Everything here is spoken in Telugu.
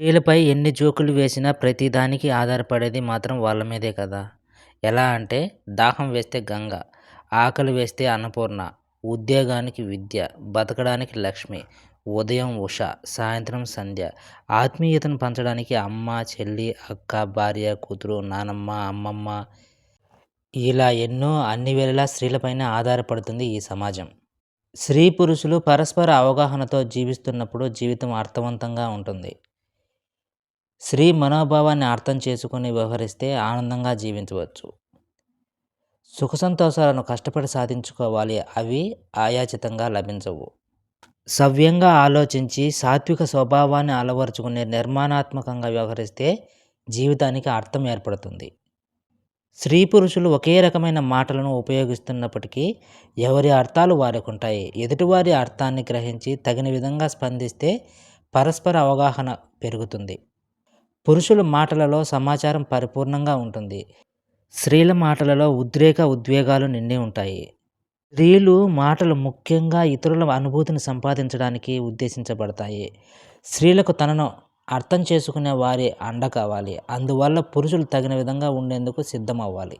స్త్రీలపై ఎన్ని జోకులు వేసినా ప్రతిదానికి ఆధారపడేది మాత్రం వాళ్ళ మీదే కదా. ఎలా అంటే దాహం వేస్తే గంగ ఆకలి వేస్తే అన్నపూర్ణ ఉద్యోగానికి విద్య బతకడానికి లక్ష్మి ఉదయం ఉష సాయంత్రం సంధ్య ఆత్మీయతను పంచడానికి అమ్మ చెల్లి అక్క భార్య కూతురు నానమ్మ అమ్మమ్మ. ఇలా ఎన్నో అన్ని వేళలా స్త్రీలపైన ఆధారపడుతుంది ఈ సమాజం. స్త్రీ పురుషులు పరస్పర అవగాహనతో జీవిస్తున్నప్పుడు జీవితం అర్థవంతంగా ఉంటుంది. స్త్రీ మనోభావాన్ని అర్థం చేసుకుని వ్యవహరిస్తే ఆనందంగా జీవించవచ్చు. సుఖ సంతోషాలను కష్టపడి సాధించుకోవాలి. అవి ఆయాచితంగా లభించవు. సవ్యంగా ఆలోచించి సాత్విక స్వభావాన్ని అలవరుచుకునే నిర్మాణాత్మకంగా వ్యవహరిస్తే జీవితానికి అర్థం ఏర్పడుతుంది. స్త్రీ పురుషులు ఒకే రకమైన మాటలను ఉపయోగిస్తున్నప్పటికీ ఎవరి అర్థాలు వారికి ఉంటాయి ఎదుటివారి అర్థాన్ని గ్రహించి తగిన విధంగా స్పందిస్తే పరస్పర అవగాహన పెరుగుతుంది. పురుషుల మాటలలో సమాచారం పరిపూర్ణంగా ఉంటుంది. స్త్రీల మాటలలో ఉద్రేక ఉద్వేగాలు నిండి ఉంటాయి. స్త్రీలు మాటలు ముఖ్యంగా ఇతరుల అనుభూతిని సంపాదించడానికి ఉద్దేశించబడతాయి. స్త్రీలకు తనను అర్థం చేసుకునే వారి అండ కావాలి అందువల్ల పురుషులు తగిన విధంగా ఉండేందుకు సిద్ధం అవ్వాలి